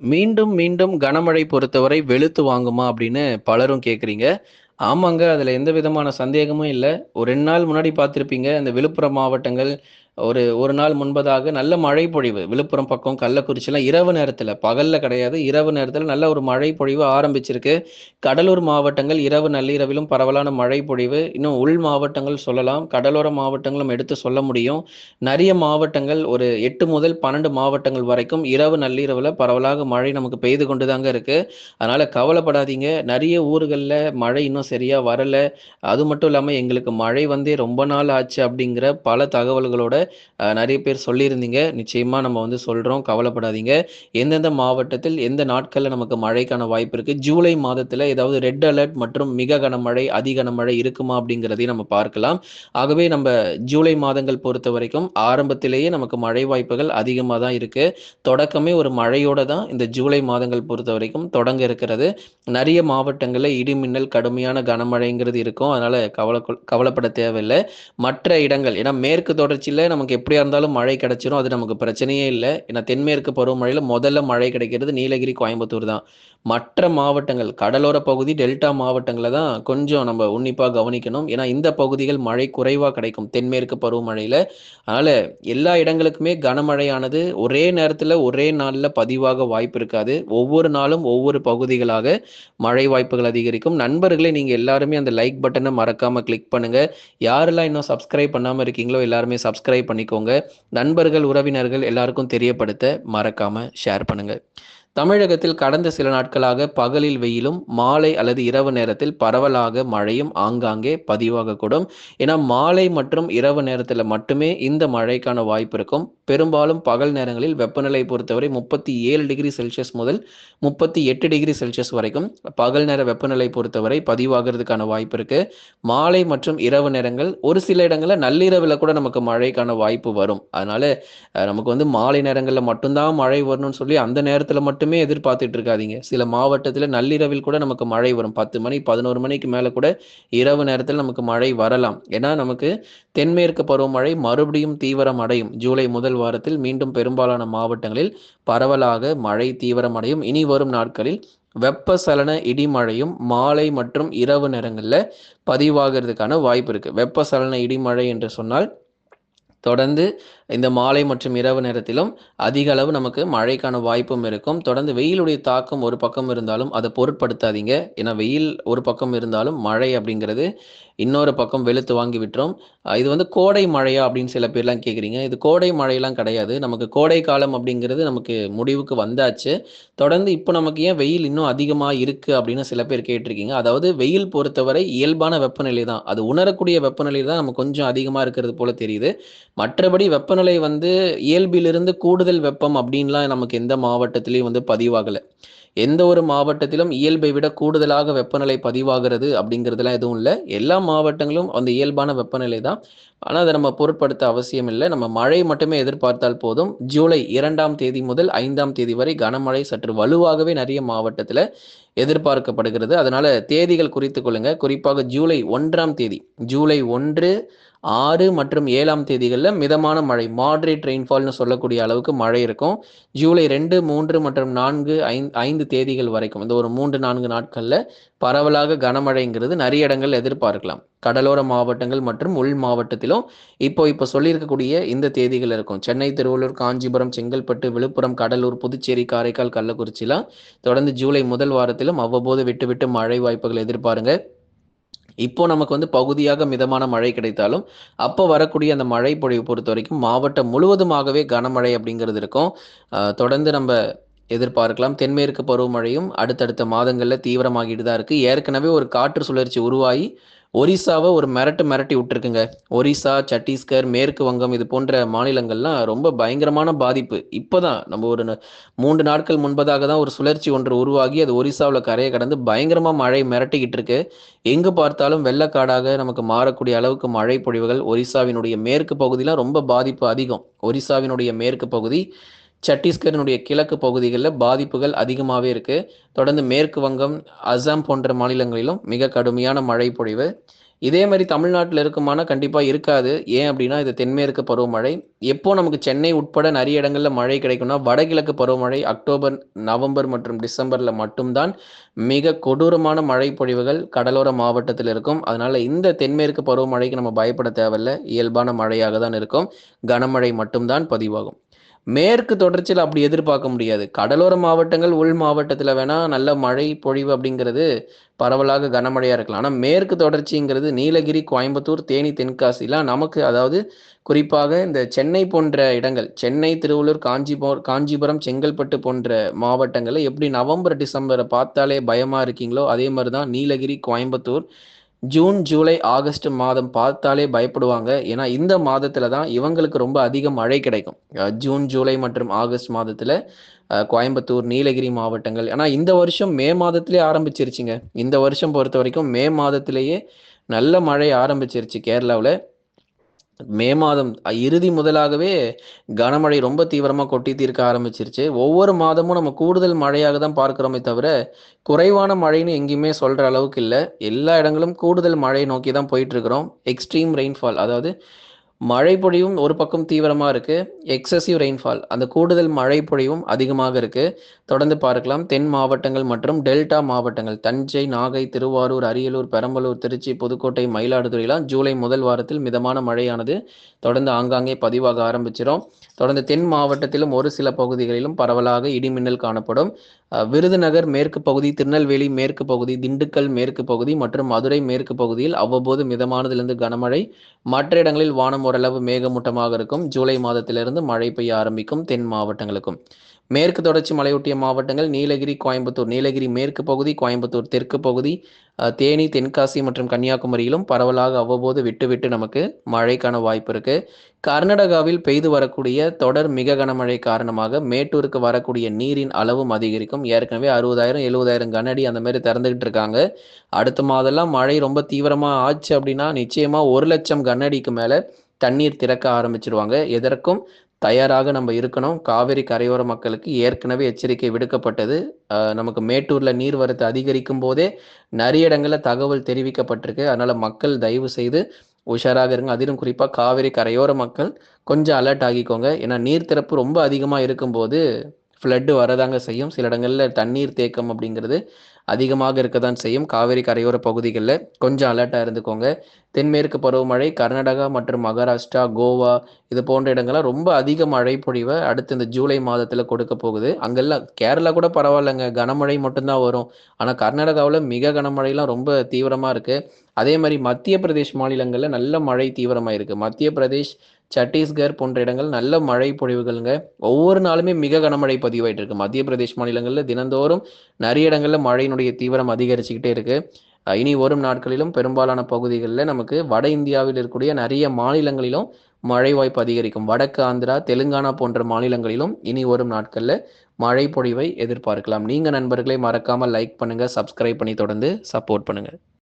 மீண்டும், மீண்டும் கனமழை பொறுத்தவரை வெளுத்து வாங்குமா அப்படின்னு பலரும் கேட்குறீங்க. ஆமாங்க. அதில் எந்த விதமான சந்தேகமும் இல்லை ஒரு ரெண்டு நாள் முன்னாடி பார்த்துருப்பீங்க அந்த விழுப்புரம் மாவட்டங்கள் ஒரு ஒரு நாள் முன்பதாக நல்ல மழை பொழிவு. விழுப்புரம் பக்கம், கள்ளக்குறிச்சிலாம் இரவு நேரத்தில் பகல்ல கிடையாது. இரவு நேரத்தில் நல்ல ஒரு மழை பொழிவு ஆரம்பிச்சிருக்கு. கடலூர் மாவட்டங்கள் இரவு நள்ளிரவிலும் பரவலான மழை பொழிவு. இன்னும் உள் மாவட்டங்கள் சொல்லலாம். கடலோர மாவட்டங்களும் எடுத்து சொல்ல முடியும். நிறைய மாவட்டங்கள் ஒரு எட்டு முதல் 12 மாவட்டங்கள் வரைக்கும் இரவு நள்ளிரவில் பரவலாக மழை நமக்கு பெய்து கொண்டு தாங்க இருக்கு. அதனால கவலைப்படாதீங்க. நிறைய ஊர்களில் மழை இன்னும் சரியா வரல. அது மட்டும் இல்லாமல் எங்களுக்கு மழை வந்தே ரொம்ப நாள் ஆச்சு அப்படிங்கிற பல தகவல்களோட நிறைய பேர் சொல்லியிருந்தீங்க. நிச்சயமாக நம்ம வந்து சொல்கிறோம் கவலைப்படாதீங்க. எந்தெந்த மாவட்டத்தில் எந்த நாட்களில் நமக்கு மழைக்கான வாய்ப்பு இருக்குது ஜூலை மாதத்தில் ஏதாவது ரெட் அலர்ட் மற்றும் மிக கனமழை, அதி கனமழை இருக்குமா அப்படிங்கிறதையும் நம்ம பார்க்கலாம். ஆகவே நம்ம ஜூலை மாதங்கள் பொறுத்த வரைக்கும் ஆரம்பத்திலேயே நமக்கு மழை வாய்ப்புகள் அதிகமாக தான் இருக்குது தொடக்கமே ஒரு மழையோட தான் இந்த ஜூலை மாதங்கள் பொறுத்த வரைக்கும் தொடங்க இருக்கிறது. நிறைய மாவட்டங்களில் இடிமின்னல் கடுமையான கனமழைங்கிறது இருக்கும். அதனால் கவலை கவலைப்பட தேவையில்லை மற்ற இடங்கள் ஏன்னா மேற்கு தொடர்ச்சியில் நமக்கு எப்படியா இருந்தாலும் மழை கிடைச்சிரும். அது நமக்கு பிரச்சனையே இல்லை ஏன்னா தென்மேற்கு பருவமழையில முதல்ல மழை கிடைக்கிறது நீலகிரி, கோயம்புத்தூர் தான். மற்ற மாவட்டங்கள் கடலோர பகுதி, டெல்டா மாவட்டங்களை தான் கொஞ்சம் நம்ம உன்னிப்பா கவனிக்கணும். ஏன்னா இந்த பகுதிகள் மழை குறைவா கிடைக்கும். தென்மேற்கு பருவமழையில. அதனால எல்லா இடங்களுக்குமே கனமழையானது ஒரே நேரத்தில் ஒரே நாளில் பதிவாக வாய்ப்பு இருக்காது. ஒவ்வொரு நாளும் ஒவ்வொரு பகுதிகளாக மழை வாய்ப்புகள் அதிகரிக்கும். நண்பர்களே நீங்க எல்லாருமே அந்த லைக் பட்டனை மறக்காம கிளிக் பண்ணுங்க. யாரெல்லாம் இன்னும் சப்ஸ்கிரைப் பண்ணாம இருக்கீங்களோ எல்லாருமே சப்ஸ்கிரைப் பண்ணிக்கோங்க. நண்பர்கள், உறவினர்கள் எல்லாருக்கும் தெரியப்படுத்த மறக்காமல் ஷேர் பண்ணுங்க. தமிழகத்தில் கடந்த சில நாட்களாக பகலில் வெயிலும், மாலை அல்லது இரவு நேரத்தில் பரவலாக மழையும் ஆங்காங்கே பதிவாகக்கூடும். ஏன்னா மாலை மற்றும் இரவு நேரத்தில் மட்டுமே இந்த மழைக்கான வாய்ப்பு இருக்கும். பெரும்பாலும் பகல் நேரங்களில் வெப்பநிலை பொறுத்தவரை 37 டிகிரி செல்சியஸ் முதல் 38 டிகிரி செல்சியஸ் வரைக்கும் பகல் நேர வெப்பநிலை பொறுத்தவரை பதிவாகிறதுக்கான வாய்ப்பு இருக்கு. மாலை மற்றும் இரவு நேரங்கள் ஒரு சில இடங்களில் நள்ளிரவில் கூட நமக்கு மழைக்கான வாய்ப்பு வரும். அதனால நமக்கு வந்து மாலை நேரங்களில் மட்டும்தான் மழை வரணும்னு சொல்லி அந்த நேரத்தில் மட்டும் எதிர்பார்த்துட்டு இருக்காதீங்க. சில மாவட்டத்தில் நள்ளிரவில் கூட நமக்கு மழை வரும். 10 மணி, 11 மணிக்கு மேலே கூட இரவு நேரத்தில் நமக்கு மழை வரலாம். ஏன்னா நமக்கு தென்மேற்கு பருவமழை மறுபடியும் தீவிரம் அடையும். ஜூலை முதல் வாரத்தில் மீண்டும் பெரும்பாலான மாவட்டங்களில் பரவலாக மழை தீவிரமடையும். இனி வரும் நாட்களில் வெப்பசலன இடிமழையும் மாலை மற்றும் இரவு நேரங்களில் பதிவாகிறதுக்கான வாய்ப்பு இருக்குது வெப்பசலன இடிமழை என்று சொன்னால் தொடர்ந்து இந்த மாலை மற்றும் இரவு நேரத்திலும் அதிக அளவு நமக்கு மழைக்கான வாய்ப்பும் இருக்கும். தொடர்ந்து வெயிலுடைய தாக்கம் ஒரு பக்கம் இருந்தாலும் அதை பொருட்படுத்தாதீங்க. ஏன்னா வெயில் ஒரு பக்கம் இருந்தாலும் மழை அப்படிங்கிறது இன்னொரு பக்கம் வெளுத்து வாங்கி விட்டுரும். இது வந்து கோடை மழையா அப்படின்னு சில பேர்லாம் கேட்குறீங்க. இது கோடை மழையெல்லாம் கிடையாது. நமக்கு கோடை காலம் அப்படிங்கிறது நமக்கு முடிவுக்கு வந்தாச்சு. தொடர்ந்து இப்போ நமக்கு ஏன் வெயில் இன்னும் அதிகமாக இருக்குது அப்படின்னு சில பேர் கேட்டிருக்கீங்க. அதாவது வெயில் பொறுத்தவரை இயல்பான வெப்பநிலை தான். அது உணரக்கூடிய வெப்பநிலை தான் நமக்கு கொஞ்சம் அதிகமாக இருக்கிறது போல தெரியுது. மற்றபடி வெப்ப வெப்பநிலை வந்து இயல்பிலிருந்து கூடுதல் வெப்பம் அப்படின்லாம் நமக்கு எந்த மாவட்டத்திலையும் வந்து பதிவாகலை எந்த ஒரு மாவட்டத்திலும் இயல்பை விட கூடுதலாக வெப்பநிலை பதிவாகிறது அப்படிங்கிறதுலாம் எதுவும் இல்லை எல்லா மாவட்டங்களும் அந்த இயல்பான வெப்பநிலை தான். ஆனால் அதை நம்ம பொருட்படுத்த அவசியம் இல்லை நம்ம மழை மட்டுமே எதிர்பார்த்தால் போதும். ஜூலை இரண்டாம் தேதி முதல் ஐந்தாம் தேதி வரை கனமழை சற்று வலுவாகவே நிறைய மாவட்டத்தில் எதிர்பார்க்கப்படுகிறது. அதனால தேதிகள் குறித்துக் கொள்ளுங்க. குறிப்பாக ஜூலை ஒன்றாம் தேதி, ஜூலை ஒன்று ஆறு மற்றும் ஏழாம் தேதிகளில் மிதமான மழை மாடரேட் ரெயின்ஃபால்னு சொல்லக்கூடிய அளவுக்கு மழை இருக்கும். ஜூலை 2, 3 மற்றும் நான்கு ஐந்து ஐந்து தேதிகள் வரைக்கும் இந்த ஒரு மூன்று நான்கு நாட்களில் பரவலாக கனமழைங்கிறது நிறைய இடங்கள் எதிர்பார்க்கலாம். கடலோர மாவட்டங்கள் மற்றும் உள் மாவட்டத்திலும் இப்போ இப்போ சொல்லியிருக்கக்கூடிய இந்த தேதிகள் இருக்கும். சென்னை, திருவள்ளூர், காஞ்சிபுரம், செங்கல்பட்டு, விழுப்புரம், கடலூர், புதுச்சேரி, காரைக்கால், கள்ளக்குறிச்சிலாம் தொடர்ந்து ஜூலை முதல் வாரத்திலும் அவ்வப்போது விட்டு விட்டு மழை வாய்ப்புகள் எதிர்பாருங்க. இப்போ நமக்கு வந்து பகுதியாக மிதமான மழை கிடைத்தாலும், அப்போ வரக்கூடிய அந்த மழை பொழிவு பொறுத்தவரைக்கும் மாவட்டம் முழுவதுமாகவே கனமழை அப்படிங்கிறது இருக்கும். தொடர்ந்து நம்ம எதிர்பார்க்கலாம். தென்மேற்கு பருவமழையும் அடுத்தடுத்த மாதங்களில் தீவிரமாகிட்டு தான் இருக்குது ஏற்கனவே ஒரு காற்று சுழற்சி உருவாகி ஒரிசாவை ஒரு மிரட்டு மிரட்டி விட்டுருக்குங்க. ஒரிசா, சத்தீஸ்கர், மேற்கு வங்கம் இது போன்ற மாநிலங்கள்லாம் ரொம்ப பயங்கரமான பாதிப்பு. இப்போதான் நம்ம ஒரு மூன்று நாட்கள் முன்பதாக தான் ஒரு சுழற்சி ஒன்று உருவாகி அது ஒரிசாவில் கரையை கடந்து பயங்கரமாக மழை மிரட்டிக்கிட்டு இருக்கு. எங்கு பார்த்தாலும் வெள்ளக்காடாக நமக்கு மாறக்கூடிய அளவுக்கு மழை பொழிவுகள் ஒரிசாவினுடைய மேற்கு பகுதியெலாம் ரொம்ப பாதிப்பு அதிகம். ஒரிசாவினுடைய மேற்கு பகுதி, சத்தீஸ்கரினுடைய கிழக்கு பகுதிகளில் பாதிப்புகள் அதிகமாகவே இருக்குது தொடர்ந்து மேற்கு வங்கம், அசாம் போன்ற மாநிலங்களிலும் மிக கடுமையான மழை பொழிவு. இதே மாதிரி தமிழ்நாட்டில் இருக்குமானா கண்டிப்பாக இருக்காது. ஏன் அப்படின்னா இது தென்மேற்கு பருவமழை. எப்போ நமக்கு சென்னை உட்பட நிறைய இடங்களில் மழை கிடைக்கும்னா, வடகிழக்கு பருவமழை அக்டோபர், நவம்பர் மற்றும் டிசம்பரில் மட்டும்தான் மிக கொடூரமான மழை பொழிவுகள் கடலோர மாவட்டத்தில் இருக்கும். அதனால இந்த தென்மேற்கு பருவமழைக்கு நம்ம பயப்பட தேவையில்ல. இயல்பான மழையாக தான் இருக்கும். கனமழை மட்டும்தான் பதிவாகும். மேற்கு தொடர்ச்சியில் அப்படி எதிர்பார்க்க முடியாது. கடலோர மாவட்டங்கள், உள் மாவட்டத்தில் வேணால் நல்ல மழை பொழிவு அப்படிங்கிறது பரவலாக கனமழையாக இருக்கலாம். ஆனால் மேற்கு தொடர்ச்சிங்கிறது நீலகிரி, கோயம்புத்தூர், தேனி, தென்காசிலாம் நமக்கு அதாவது குறிப்பாக இந்த சென்னை போன்ற இடங்கள், சென்னை, திருவள்ளூர், காஞ்சிபுரம் காஞ்சிபுரம், செங்கல்பட்டு போன்ற மாவட்டங்களில் எப்படி நவம்பர், டிசம்பரை பார்த்தாலே பயமாக இருக்கீங்களோ, அதே மாதிரி தான் Nilgiri, Coimbatore June, July, August மாதம் பார்த்தாலே பயப்படுவாங்க. ஏன்னா, இந்த மாதத்துல தான் இவங்களுக்கு ரொம்ப அதிக மழை கிடைக்கும். ஜூன், ஜூலை மற்றும் ஆகஸ்ட் மாதத்துல கோயம்புத்தூர், நீலகிரி மாவட்டங்கள் ஆனால் இந்த வருஷம் மே மாதத்திலே ஆரம்பிச்சிருச்சுங்க. இந்த வருஷம் பொறுத்த வரைக்கும் மே மாதத்திலேயே நல்ல மழை ஆரம்பிச்சிருச்சு கேரளாவில் மே மாதம் இறுதி முதலாகவே கனமழை ரொம்ப தீவிரமாக கொட்டி தீர்க்க ஆரம்பிச்சிருச்சு. ஒவ்வொரு மாதமும் நம்ம கூடுதல் மழையாக தான் பார்க்குறோமே தவிர, குறைவான மழைன்னு எங்கேயுமே சொல்கிற அளவுக்கு இல்லை எல்லா இடங்களும் கூடுதல் மழை நோக்கி தான் போயிட்டுருக்குறோம் எக்ஸ்ட்ரீம் ரெயின்ஃபால் அதாவது மழை பொழிவும் ஒரு பக்கம் தீவிரமாக இருக்குது எக்ஸசிவ் ரெயின்ஃபால் அந்த கூடுதல் மழை பொழிவும் அதிகமாக இருக்குது தொடர்ந்து பார்க்கலாம். தென் மாவட்டங்கள் மற்றும் டெல்டா மாவட்டங்கள். தஞ்சை, நாகை, திருவாரூர், அரியலூர், பெரம்பலூர், திருச்சி, புதுக்கோட்டை, மயிலாடுதுறையெல்லாம் ஜூலை முதல் வாரத்தில் மிதமான மழையானது. தொடர்ந்து ஆங்காங்கே பதிவாக ஆரம்பிச்சிடும் தொடர்ந்து தென் மாவட்டத்திலும் ஒரு சில பகுதிகளிலும் பரவலாக இடிமின்னல் காணப்படும். விருதுநகர் மேற்கு பகுதி, திருநெல்வேலி மேற்கு பகுதி, திண்டுக்கல் மேற்கு பகுதி மற்றும் மதுரை மேற்கு பகுதியில் அவ்வப்போது மிதமானதிலிருந்து கனமழை. மற்ற இடங்களில் வானம் ஓரளவு மேகமூட்டமாக இருக்கும். ஜூலை மாதத்திலிருந்து மழை பெய்ய ஆரம்பிக்கும் தென் மாவட்டங்களுக்கும். மேற்கு தொடர்ச்சி மலையொட்டிய மாவட்டங்கள் நீலகிரி, கோயம்புத்தூர் நீலகிரி மேற்கு பகுதி, கோயம்புத்தூர் தெற்கு பகுதி, தேனி, தென்காசி மற்றும் கன்னியாகுமரியிலும் பரவலாக அவ்வப்போது விட்டு விட்டு நமக்கு மழைக்கான வாய்ப்பு இருக்கு. கர்நாடகாவில் பெய்து வரக்கூடிய தொடர் மிக கனமழை காரணமாக மேட்டூருக்கு வரக்கூடிய நீரின் அளவும் அதிகரிக்கும். ஏற்கனவே அறுபதாயிரம் எழுபதாயிரம் கனஅடி அந்த மாதிரி திறந்துகிட்டு இருக்காங்க. அடுத்த மாதம்லாம் மழை ரொம்ப தீவிரமா ஆச்சு அப்படின்னா, நிச்சயமா 1,00,000 கன அடிக்கு மேல தண்ணீர் திறக்க ஆரம்பிச்சிருவாங்க எதற்கும் தயாராக நம்ம இருக்கணும். காவிரி கரையோர மக்களுக்கு ஏற்கனவே எச்சரிக்கை விடுக்கப்பட்டது. நமக்கு மேட்டூர்ல நீர்வரத்து அதிகரிக்கும் போதே நிறைய இடங்களில் தகவல் தெரிவிக்கப்பட்டிருக்கு. அதனால மக்கள் தயவு செய்து உஷாராக இருங்க. அதிலும் குறிப்பாக காவிரி கரையோர மக்கள் கொஞ்சம் அலர்ட் ஆகிக்கோங்க. ஏன்னா நீர் திறப்பு ரொம்ப அதிகமாக இருக்கும்போது ஃப்ளட்டு வரதாங்க செய்யும். சில இடங்களில் தண்ணீர் தேக்கம் அப்படிங்கிறது அதிகமாக இருக்க தான் செய்யும். காவிரி கரையோர பகுதிகளில் கொஞ்சம் அலர்ட்டாக இருந்துக்கோங்க. தென்மேற்கு பருவமழை கர்நாடகா மற்றும் மகாராஷ்டிரா, கோவா இது போன்ற இடங்கள்லாம் ரொம்ப அதிக மழை பொழிவை அடுத்து இந்த ஜூலை மாதத்தில் கொடுக்க போகுது. அங்கெல்லாம் கேரளா கூட பரவாயில்லங்க. கனமழை மட்டும்தான் வரும். ஆனால் கர்நாடகாவில் மிக கனமழைலாம் ரொம்ப தீவிரமாக இருக்குது அதே மாதிரி மத்திய பிரதேஷ் மாநிலங்களில் நல்ல மழை தீவிரமாக இருக்குது மத்திய பிரதேஷ், சட்டீஸ்கர் போன்ற இடங்கள் நல்ல மழை பொழிவுகள்ங்க. ஒவ்வொரு நாளுமே மிக கனமழை பதிவாயிட்டு இருக்கு. மத்திய பிரதேஷ் மாநிலங்களில் தினந்தோறும் நிறைய இடங்கள்ல மழையினுடைய தீவிரம் அதிகரிச்சுக்கிட்டே இருக்கு. இனி வரும் நாட்களிலும் பெரும்பாலான பகுதிகளில் நமக்கு வட இந்தியாவில் இருக்கக்கூடிய நிறைய மாநிலங்களிலும் மழை வாய்ப்பு அதிகரிக்கும். வடக்கு ஆந்திரா, தெலுங்கானா போன்ற மாநிலங்களிலும் இனி வரும் நாட்களில் மழை பொழிவை எதிர்பார்க்கலாம். நீங்கள் நண்பர்களை மறக்காமல் லைக் பண்ணுங்கள் சப்ஸ்கிரைப் பண்ணி தொடர்ந்து சப்போர்ட் பண்ணுங்கள்